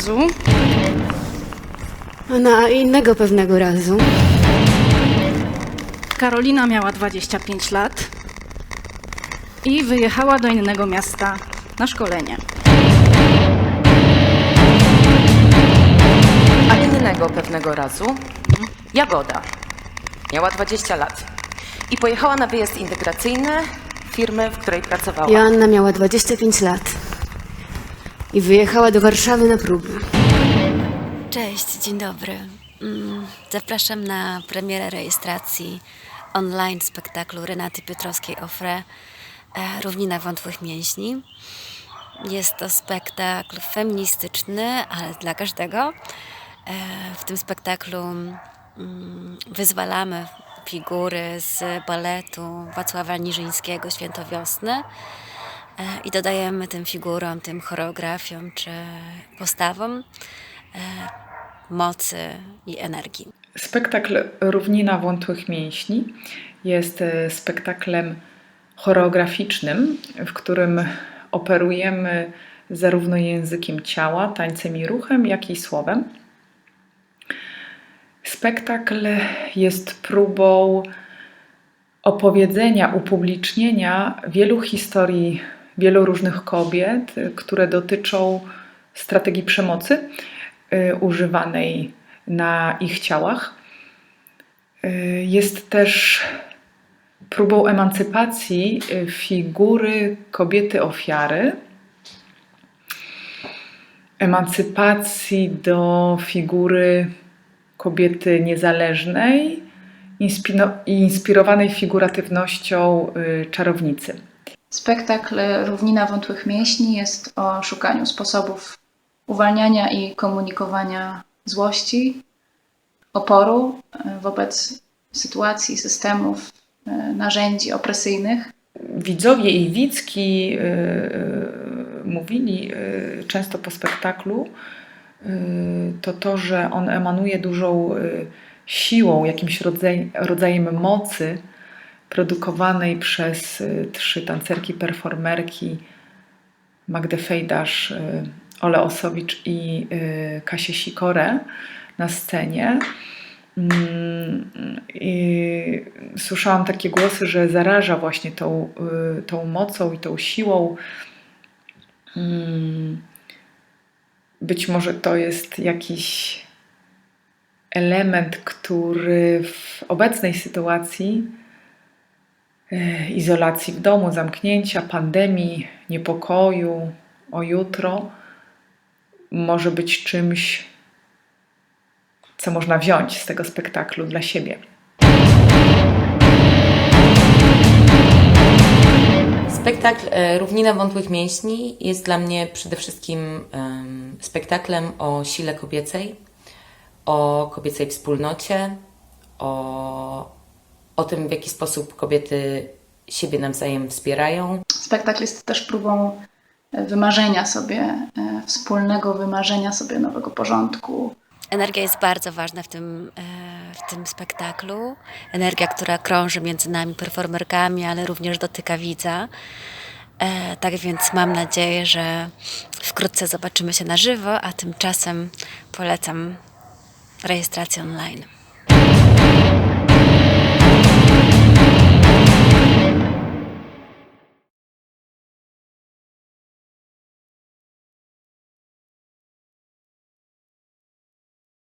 razu. A na innego pewnego razu. Karolina miała 25 lat i wyjechała do innego miasta na szkolenie. A innego pewnego razu Jagoda. Miała 20 lat i pojechała na wyjazd integracyjny firmy, w której pracowała. Joanna miała 25 lat i wyjechała do Warszawy na próby. Cześć, dzień dobry. Mm, Zapraszam na premierę rejestracji online spektaklu Renaty Piotrowskiej Ofre e, Równina Wątłych Mięśni. Jest to spektakl feministyczny, ale dla każdego. E, W tym spektaklu mm, wyzwalamy figury z baletu Wacława Niżyńskiego Świętowiosny e, i dodajemy tym figurom, tym choreografiom czy postawom mocy i energii. Spektakl Równina Wątłych Mięśni jest e, spektaklem choreograficznym, w którym operujemy zarówno językiem ciała, tańcem i ruchem, jak i słowem. Spektakl jest próbą opowiedzenia, upublicznienia wielu historii wielu różnych kobiet, y, które dotyczą strategii przemocy y, używanej na ich ciałach. Y, Jest też próbą emancypacji figury kobiety ofiary, emancypacji do figury kobiety niezależnej, inspirowanej figuratywnością czarownicy. Spektakl Równina Wątłych Mięśni jest o szukaniu sposobów uwalniania i komunikowania złości, oporu e, wobec sytuacji, systemów, e, narzędzi opresyjnych. widzowie i widzki y, mówili często po spektaklu, to to, że on emanuje dużą siłą, jakimś rodzaj, rodzajem mocy produkowanej przez y, trzy tancerki, performerki Magdę Fejdasz, y, Ole Osowicz i y, Kasię Sikorę na scenie. Mm, I słyszałam takie głosy, że zaraża właśnie tą, tą mocą i tą siłą. Mm, Być może to jest jakiś element, który w obecnej sytuacji izolacji w domu, zamknięcia, pandemii, niepokoju o jutro może być czymś, co można wziąć z tego spektaklu dla siebie. Spektakl e, Równina Wątłych Mięśni jest dla mnie przede wszystkim em, spektaklem o sile kobiecej, o kobiecej wspólnocie, o, o tym, w jaki sposób kobiety siebie nawzajem wspierają. Spektakl jest też próbą e, wymarzenia sobie, e, wspólnego wymarzenia sobie nowego porządku, Energia jest bardzo ważna w tym, e, w tym spektaklu. Energia, która krąży między nami, performerkami, ale również dotyka widza. Tak więc mam nadzieję, że wkrótce zobaczymy się na żywo, a tymczasem polecam rejestrację online.